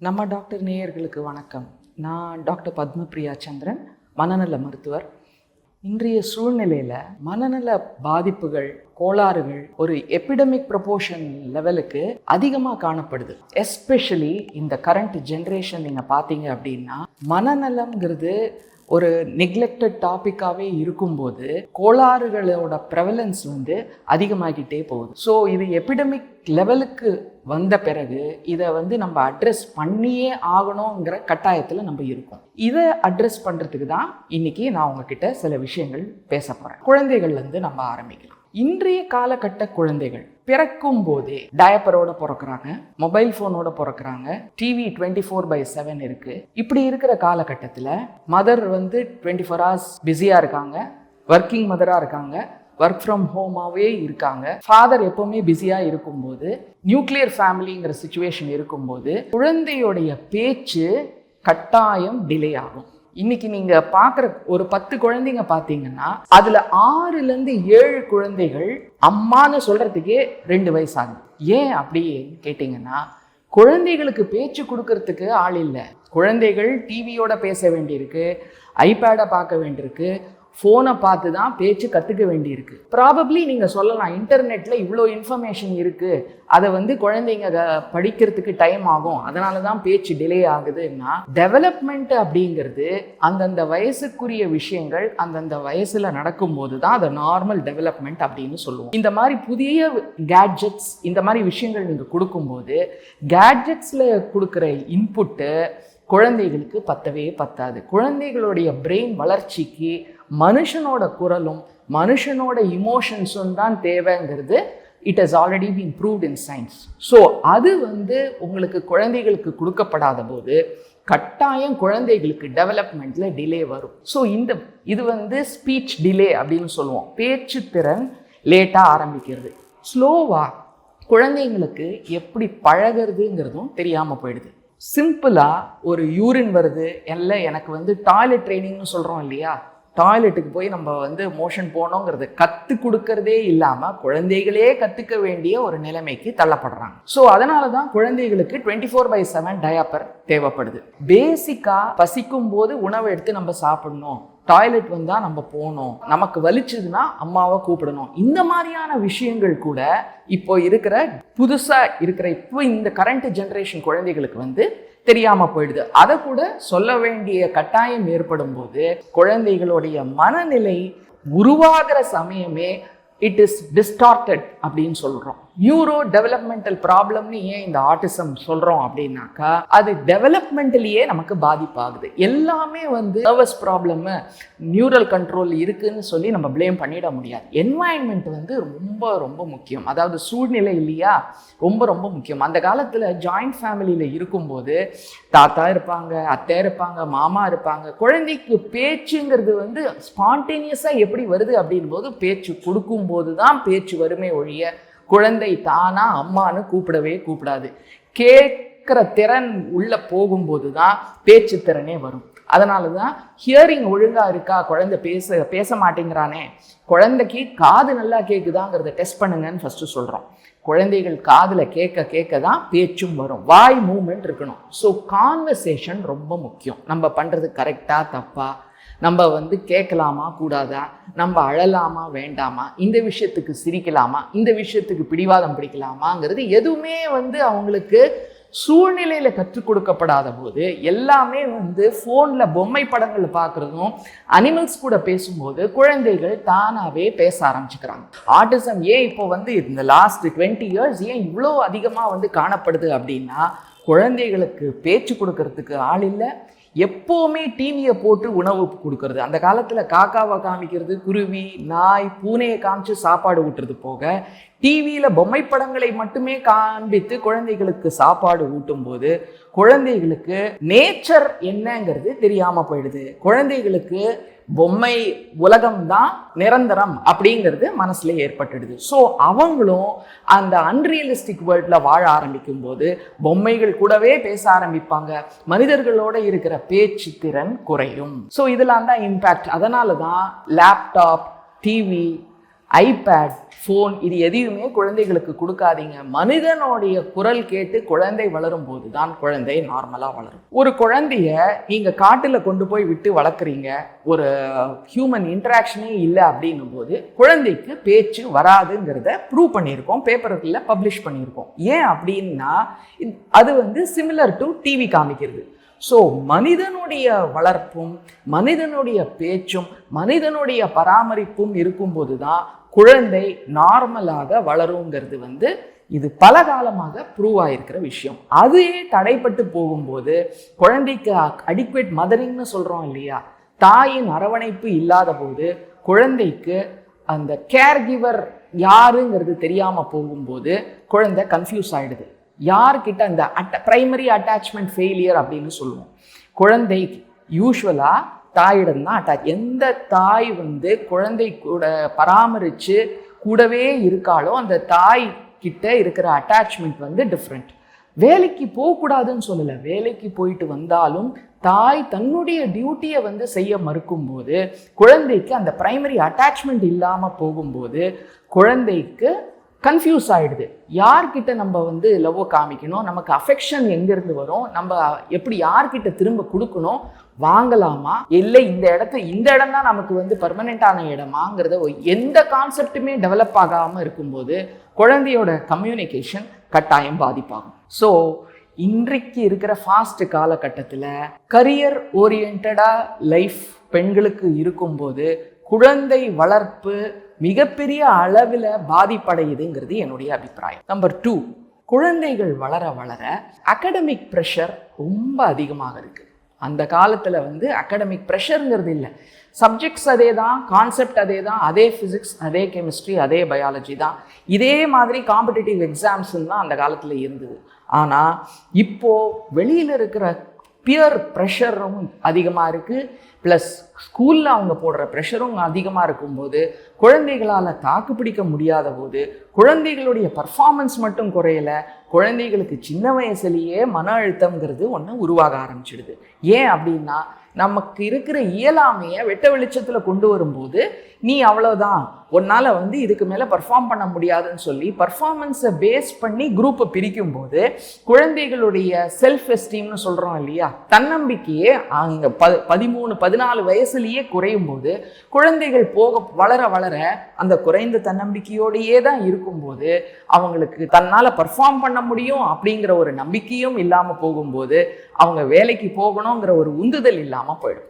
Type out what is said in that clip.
நம்ம டாக்டர் நேயர்களுக்கு வணக்கம். நான் டாக்டர் பத்மபிரியா சந்திரன் மனநல மருத்துவர். இன்றைய சூழ்நிலையில் மனநல பாதிப்புகள் கோளாறுகள் ஒரு எபிடமிக் ப்ரொபோஷன் லெவலுக்கு அதிகமாக காணப்படுது. எஸ்பெஷலி இந்த கரண்ட் ஜென்ரேஷன் நீங்கள் பார்த்தீங்க அப்படின்னா மனநலம்ங்கிறது ஒரு நெக்லெக்டட் டாப்பிக்காகவே இருக்கும்போது கோளாறுகளோட ப்ரெவலன்ஸ் வந்து அதிகமாகிட்டே போகுது. ஸோ இது எபிடமிக் லெவலுக்கு வந்த பிறகு இதை வந்து நம்ம அட்ரஸ் பண்ணியே ஆகணுங்கிற கட்டாயத்தில் நம்ம இருக்கோம். இதை அட்ரஸ் பண்ணுறதுக்கு தான் இன்னைக்கு நான் உங்ககிட்ட சில விஷயங்கள் பேச போகிறேன் குழந்தைகள்லேருந்து நம்ம ஆரம்பிக்கலாம். இன்றைய காலகட்ட குழந்தைகள் பிறக்கும் போதே டயப்பரோட பிறக்கிறாங்க மொபைல் ஃபோனோட பிறக்கிறாங்க TV twenty four by seven இருக்கு. இப்படி இருக்கிற காலகட்டத்தில் மதர் வந்து டுவெண்ட்டி ஃபோர் ஹவர்ஸ் பிஸியாக இருக்காங்க ஒர்க்கிங் மதராக இருக்காங்க ஒர்க் ஃப்ரம் ஹோமாகவே இருக்காங்க. ஃபாதர் எப்போவுமே பிஸியாக இருக்கும்போது நியூக்ளியர் ஃபேமிலிங்கிற சுச்சுவேஷன் இருக்கும்போது குழந்தையுடைய பேச்சு கட்டாயம் டிலே ஆகும். இன்னைக்கு நீங்க பார்க்குற ஒரு பத்து குழந்தைங்க பார்த்தீங்கன்னா அதுல ஆறுல இருந்து ஏழு குழந்தைகள் அம்மான்னு சொல்றதுக்கே ரெண்டு வயசு ஆகுது ஏன் அப்படி கேட்டீங்கன்னா குழந்தைகளுக்கு பேச்சு கொடுக்கறதுக்கு ஆள் இல்லை. குழந்தைகள் டிவியோட பேச வேண்டியிருக்கு ஐபேடை பார்க்க வேண்டியிருக்கு ஃபோனை பார்த்து தான் பேச்சு கற்றுக்க வேண்டியிருக்கு. ப்ராபப்ளி நீங்கள் சொல்லலாம் இன்டர்நெட்டில் இவ்வளோ இன்ஃபர்மேஷன் இருக்குது அதை வந்து குழந்தைங்க க- படிக்கிறதுக்கு டைம் ஆகும். அதனால தான் பேச்சு டிலே ஆகுதுன்னா டெவலப்மெண்ட் அப்படிங்கிறது அந்தந்த வயசுக்குரிய விஷயங்கள் அந்தந்த வயசில் நடக்கும்போது தான் அதை நார்மல் டெவலப்மெண்ட் அப்படின்னு சொல்லுவோம். இந்த மாதிரி புதிய கேட்ஜெட்ஸ் இந்த மாதிரி விஷயங்கள் நீங்கள் கொடுக்கும்போது கேட்ஜெட்ஸில் கொடுக்குற இன்புட்டு குழந்தைகளுக்கு பத்தவே பத்தாது. குழந்தைகளுடைய பிரெயின் வளர்ச்சிக்கு மனுஷனோட குரலும் மனுஷனோட இமோஷன்ஸும் தான் தேவைங்கிறது. It has already been proved in science so அது வந்து உங்களுக்கு குழந்தைகளுக்கு கொடுக்கப்படாத போது கட்டாயம் குழந்தைகளுக்கு டெவலப்மெண்ட்டில் டிலே வரும். ஸோ இந்த இது வந்து ஸ்பீச் டிலே அப்படின்னு சொல்லுவோம். பேச்சு திறன் லேட்டாக ஆரம்பிக்கிறது. ஸ்லோவாக குழந்தைங்களுக்கு எப்படி பழகிறதுங்கிறதும் தெரியாமல் போயிடுது. சிம்பிளாக ஒரு யூரின் வருது எல்லாம் எனக்கு வந்து டாய்லெட் ட்ரைனிங்னு சொல்கிறோம் இல்லையா? டாய்லெட்டுக்கு போய் நம்ம வந்து மோஷன் போனோங்கிறது கத்து கொடுக்கறதே இல்லாமல் குழந்தைகளே கத்துக்க வேண்டிய ஒரு நிலைமைக்கு தள்ளப்படுறாங்க. ஸோ அதனால தான் குழந்தைகளுக்கு twenty four by seven diaper தேவைப்படுது. பேசிக்காக பசிக்கும் போது உணவை எடுத்து நம்ம சாப்பிடணும். டாய்லெட் வந்தால் நம்ம போகணும். நமக்கு வலிச்சதுன்னா அம்மாவை கூப்பிடணும். இந்த மாதிரியான விஷயங்கள் கூட இப்போ இருக்கிற புதுசாக இருக்கிற இப்போ இந்த கரண்ட் ஜென்ரேஷன் குழந்தைகளுக்கு வந்து தெரியாமல் போயிடுது. அதை கூட சொல்ல வேண்டிய கட்டாயம் ஏற்படும் போது குழந்தைகளுடைய மனநிலை உருவாகிற சமயமே இட் இஸ் டிஸ்டார்டட் அப்படின்னு சொல்கிறோம் நியூரோ டெவலப்மெண்டல் ப்ராப்ளம்னு ஏன் இந்த ஆட்டிசம் சொல்கிறோம் அப்படின்னாக்கா அது டெவலப்மெண்டலியே நமக்கு பாதிப்பாகுது. எல்லாமே வந்து நர்வஸ் ப்ராப்ளம்மு நியூரல் கண்ட்ரோல் இருக்குதுன்னு சொல்லி நம்ம ப்ளேம் பண்ணிட முடியாது. என்வாயன்மெண்ட் வந்து ரொம்ப ரொம்ப முக்கியம். அதாவது சூழ்நிலை இல்லையா? ரொம்ப ரொம்ப முக்கியம். அந்த காலத்தில் ஜாயிண்ட் ஃபேமிலியில் இருக்கும்போது தாத்தா இருப்பாங்க அத்தை இருப்பாங்க மாமா இருப்பாங்க. குழந்தைக்கு பேச்சுங்கிறது வந்து ஸ்பான்டேனியஸாக எப்படி வருது அப்படின் போது பேச்சு கொடுக்கும்போது தான் பேச்சு வருமே ஒழிய குழந்தை தானா அம்மான்னு கூப்பிடவே கூப்பிடாது. கேட்குற திறன் உள்ள போகும்போது தான் பேச்சு திறனே வரும். அதனால தான் ஹியரிங் ஒழுங்கா இருக்கா குழந்தை பேச பேச மாட்டேங்கிறானே குழந்தைக்கு காது நல்லா கேட்குதாங்கிறத டெஸ்ட் பண்ணுங்கன்னு ஃபர்ஸ்ட் சொல்றோம். குழந்தைகள் காதில் கேட்க கேட்க தான் பேச்சும் வரும். வாய் மூமெண்ட் இருக்கணும். ஸோ கான்வர்சேஷன் ரொம்ப முக்கியம். நம்ம பண்ணுறது கரெக்டாக தப்பாக நம்ம வந்து கேட்கலாமா கூடாதா? நம்ம அழலாமா வேண்டாமா? இந்த விஷயத்துக்கு சிரிக்கலாமா? இந்த விஷயத்துக்கு பிடிவாதம் பிடிக்கலாமாங்கிறது எதுவுமே வந்து அவங்களுக்கு சூழ்நிலையில் கற்றுக் கொடுக்கப்படாத போது எல்லாமே வந்து ஃபோனில் பொம்மை படங்கள் பார்க்குறதும் அனிமல்ஸ் கூட பேசும்போது குழந்தைகள் தானாகவே பேச ஆரம்பிச்சுக்கிறாங்க. ஆட்டிசம் ஏன் இப்போ வந்து இந்த லாஸ்ட் டுவெண்ட்டி இயர்ஸ் ஏன் இவ்வளோ அதிகமாக வந்து காணப்படுது அப்படின்னா குழந்தைகளுக்கு பேச்சு கொடுக்கறதுக்கு ஆள் இல்லை எப்போவுமே டிவியை போட்டு உணவு கொடுக்கறது. அந்த காலத்தில் காக்காவை காமிக்கிறது குருவி நாய் பூனையை காமிச்சு சாப்பாடு ஊட்டுறது போக டிவியில் பொம்மை படங்களை மட்டுமே காண்பித்து குழந்தைகளுக்கு சாப்பாடு ஊட்டும் போது குழந்தைகளுக்கு நேச்சர் என்னங்கிறது தெரியாமல் போயிடுது. குழந்தைகளுக்கு பொம்மை உலகம் தான் நிரந்தரம் அப்படிங்கிறது மனசுல ஏற்பட்டுடுது. ஸோ அவங்களும் அந்த அன்ரியலிஸ்டிக் வேர்ல்டில் வாழ ஆரம்பிக்கும் போது பொம்மைகள் கூடவே பேச ஆரம்பிப்பாங்க. மனிதர்களோட இருக்கிற பேச்சு திறன் குறையும். ஸோ இதெல்லாம் தான் இம்பேக்ட் அதனால தான் லேப்டாப் டிவி ஐபேட் ஃபோன் இது எதையுமே குழந்தைகளுக்கு கொடுக்காதீங்க. மனிதனுடைய குரல் கேட்டு குழந்தை வளரும் போது தான் குழந்தை நார்மலாக வளரும். ஒரு குழந்தைய நீங்கள் காட்டில் கொண்டு போய் விட்டு வளர்க்குறீங்க ஒரு ஹியூமன் இன்ட்ராக்ஷனே இல்லை அப்படின்னும் போது குழந்தைக்கு பேச்சு வராதுங்கிறத ப்ரூவ் பண்ணியிருக்கோம் பேப்பர்களில் பப்ளிஷ் பண்ணியிருக்கோம். ஏன் அப்படின்னா அது வந்து சிமிலர் டு டிவி காமிக்கிறது. ஸோ மனிதனுடைய வளர்ப்பும் மனிதனுடைய பேச்சும் மனிதனுடைய பராமரிப்பும் இருக்கும்போது தான் குழந்தை நார்மலாக வளருங்கிறது வந்து இது பல காலமாக ப்ரூவ் ஆகிருக்கிற விஷயம். அதுவே தடைப்பட்டு போகும்போது குழந்தைக்கு அடிக்வேட் மதரிங்னு சொல்கிறோம் இல்லையா? தாயின் அரவணைப்பு இல்லாத போது குழந்தைக்கு அந்த கேர் கிவர் யாருங்கிறது தெரியாமல் போகும்போது குழந்தை கன்ஃபியூஸ் ஆகிடுது யார்கிட்ட அந்த அட்ட ப்ரைமரி அட்டாச்மெண்ட் ஃபெயிலியர் அப்படின்னு சொல்லுவோம். குழந்தை யூஸ்வலாக தாயிடம் தான் அட்டாச் எந்த தாய் வந்து குழந்தை கூட பராமரித்து கூடவே இருக்காளோ அந்த தாய் கிட்ட இருக்கிற அட்டாச்மெண்ட் வந்து டிஃப்ரெண்ட் வேலைக்கு போகக்கூடாதுன்னு சொல்லலை. வேலைக்கு போயிட்டு வந்தாலும் தாய் தன்னுடைய டியூட்டியை வந்து செய்ய மறுக்கும்போது குழந்தைக்கு அந்த ப்ரைமரி அட்டாச்மெண்ட் இல்லாமல் போகும்போது குழந்தைக்கு கன்ஃபியூஸ் ஆகிடுது யார்கிட்ட நம்ம வந்து லவ்வை காமிக்கணும்? நமக்கு அஃபெக்ஷன் எங்கேருந்து வரும்? நம்ம எப்படி யார்கிட்ட திரும்ப கொடுக்கணும்? வாங்கலாமா? இல்லை இந்த இடத்த இந்த இடம் தான் நமக்கு வந்து பர்மனெண்ட்டான இடமாங்கிறத எந்த கான்செப்ட்டுமே டெவலப் ஆகாமல் இருக்கும்போது குழந்தையோட கம்யூனிகேஷன் கட்டாயம் பாதிப்பாகும். ஸோ இன்றைக்கு இருக்கிற ஃபாஸ்ட் காலகட்டத்தில் கரியர் ஓரியன்டாக லைஃப் பெண்களுக்கு இருக்கும்போது குழந்தை வளர்ப்பு மிகப்பெரிய அளவில் பாதிப்படையுதுங்கிறது என்னுடைய அபிப்பிராயம். நம்பர் டூ குழந்தைகள் வளர வளர அகடமிக் ப்ரெஷர் ரொம்ப அதிகமாக இருக்குது அந்த காலத்தில் வந்து அகடமிக் ப்ரெஷருங்கிறது இல்லை. சப்ஜெக்ட்ஸ் அதே தான் கான்செப்ட் அதே தான் அதே ஃபிசிக்ஸ் அதே கெமிஸ்ட்ரி அதே பயாலஜி தான். இதே மாதிரி காம்படிட்டிவ் எக்ஸாம்ஸ்ன்னு தான் அந்த காலத்தில் இருந்தது. ஆனால் இப்போது வெளியில் இருக்கிற பியர் ப்ரெஷரும் அதிகமாக இருக்குது ப்ளஸ் ஸ்கூலில் அவங்க போடுற ப்ரெஷரும் அதிகமாக இருக்கும்போது குழந்தைகளால் தாக்கு பிடிக்க முடியாத போது குழந்தைகளுடைய பர்ஃபார்மன்ஸ் மட்டும் குறையலை குழந்தைகளுக்கு சின்ன வயசுலேயே மன அழுத்தம்ங்கிறது ஒன்று உருவாக ஆரம்பிச்சிடுது. ஏன் அப்படின்னா நமக்கு இருக்கிற இயலாமையை வெட்ட வெளிச்சத்தில் கொண்டு வரும்போது நீ அவ்வளோதான் உன்னால் வந்து இதுக்கு மேலே பர்ஃபார்ம் பண்ண முடியாதுன்னு சொல்லி பர்ஃபார்மன்ஸை பேஸ் பண்ணி குரூப்பை பிரிக்கும் போது குழந்தைகளுடைய செல்ஃப் எஸ்டீம்னு சொல்கிறோம் இல்லையா? தன்னம்பிக்கையே அங்கே ப பதிமூணு பதினாலு வயசுலேயே குறையும் போது குழந்தைகள் போக வளர வளர அந்த குறைந்த தன்னம்பிக்கையோடையே தான் இருக்கும்போது அவங்களுக்கு தன்னால் பர்ஃபார்ம் பண்ண முடியும் அப்படிங்கிற ஒரு நம்பிக்கையும் இல்லாமல் போகும்போது அவங்க வேலைக்கு போகணுங்கிற ஒரு உந்துதல் இல்லாமல் போயிடும்